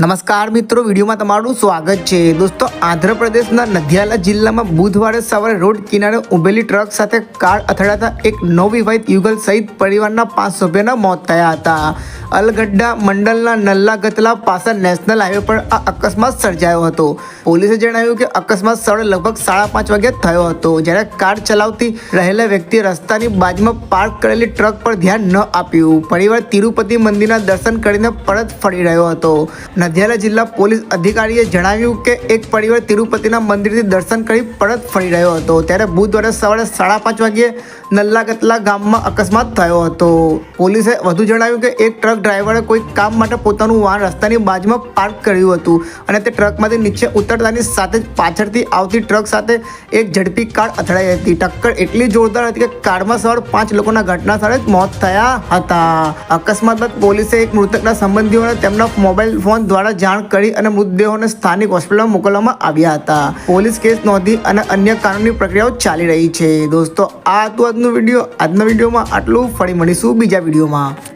નમસ્કાર મિત્રો, વિડીયોમાં તમારું સ્વાગત છે. દોસ્તો, આંધ્રપ્રદેશના નદિયાલા જિલ્લામાં બુધવારે સવારે રોડ કિનારે ઉભેલી ટ્રક સાથે કાર અથડાતા એક નવવિવાહિત યુગલ સહિત પરિવારના પાંચ સભ્યોના મોત થયા હતા. અલગડ્ડા મંડલના નલ્લા ગતલા પાસે નેશનલ હાઈવે પર આ અકસ્માત સર્જાયો હતો. પોલીસે જણાવ્યું કે અકસ્માત સ્થળે લગભગ સાડા પાંચ વાગે થયો હતો. જ્યારે કાર ચલાવતી રહેલા વ્યક્તિએ રસ્તાની બાજુમાં પાર્ક કરેલી ટ્રક પર ધ્યાન ન આપ્યું. પરિવાર તિરુપતિ મંદિરના દર્શન કરીને પરત ફરી રહ્યો હતો. નદિયાલા જિલ્લા પોલીસ અધિકારીએ જણાવ્યું કે એક પરિવાર તિરુપતિના મંદિરથી દર્શન કરી પરત ફરી રહ્યો હતો. ત્યારે બુધવારે સવારે સાડા પાંચ વાગ્યે નલ્લાગતલા ગામમાં અકસ્માત થયો હતો. પોલીસે વધુ જણાવ્યું કે એક ટ્રક ડ્રાઈવરે કોઈ કામ માટે પોતાનું વાહન રસ્તાની બાજુમાં પાર્ક કર્યું હતું અને તે ટ્રકમાંથી નીચે ઉતરતાની સાથે જ પાછળથી આવતી ટ્રક સાથે એક ઝડપી કાર અથડાઈ હતી. ટક્કર એટલી જોરદાર હતી કે કારમાં સવાર પાંચ લોકોના ઘટના સ્થળે જ મોત થયા હતા. અકસ્માત બાદ પોલીસે એક મૃતકના સંબંધીઓને તેમના મોબાઈલ ફોન દ્વારા જાણ કરી અને મૃતદેહોને સ્થાનિક હોસ્પિટલમાં મોકલવામાં આવ્યા હતા. પોલીસ કેસ નોંધી અને અન્ય કાનૂની પ્રક્રિયાઓ ચાલી રહી છે. દોસ્તો, આ હતું આજનો વીડિયો. આજના વિડીયોમાં આટલું. ફરી મળીશું બીજા વિડીયોમાં.